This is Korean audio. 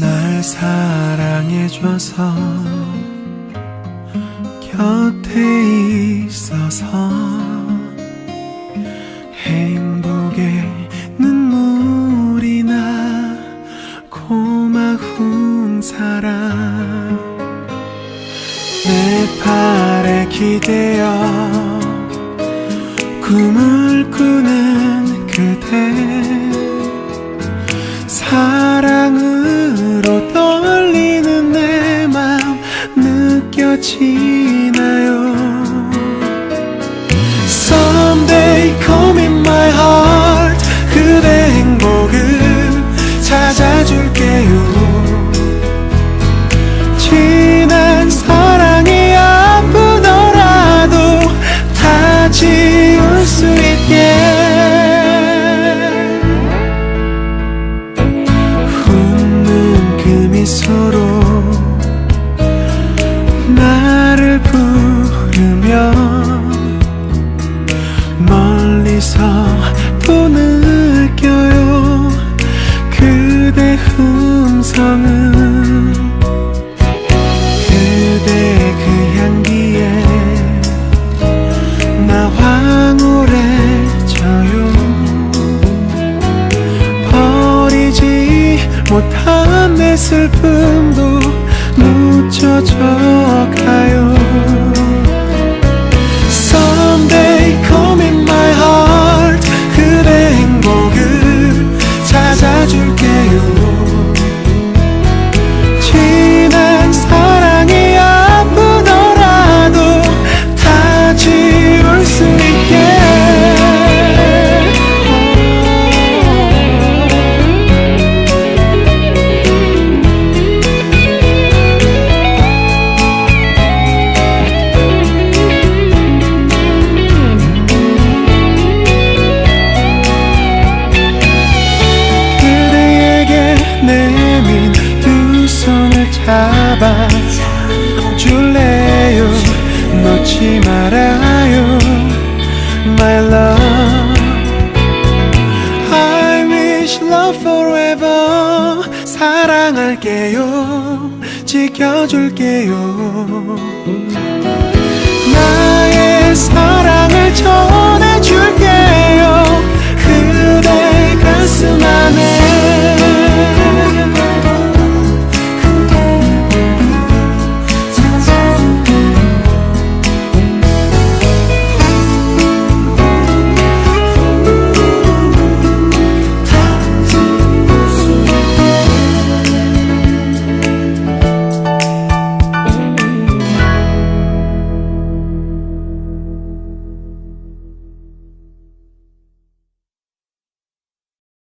날 사랑해줘서 곁에 있어서 행복의 눈물이 나 고마운 사랑 내 팔에 기대어 꿈을 꾸는 그대. 사랑 지나요 한내 슬픔도 묻혀져 가요 사랑할게요. 지켜줄게요. 나의 사랑을 전해줄게요. 그대 가슴 안에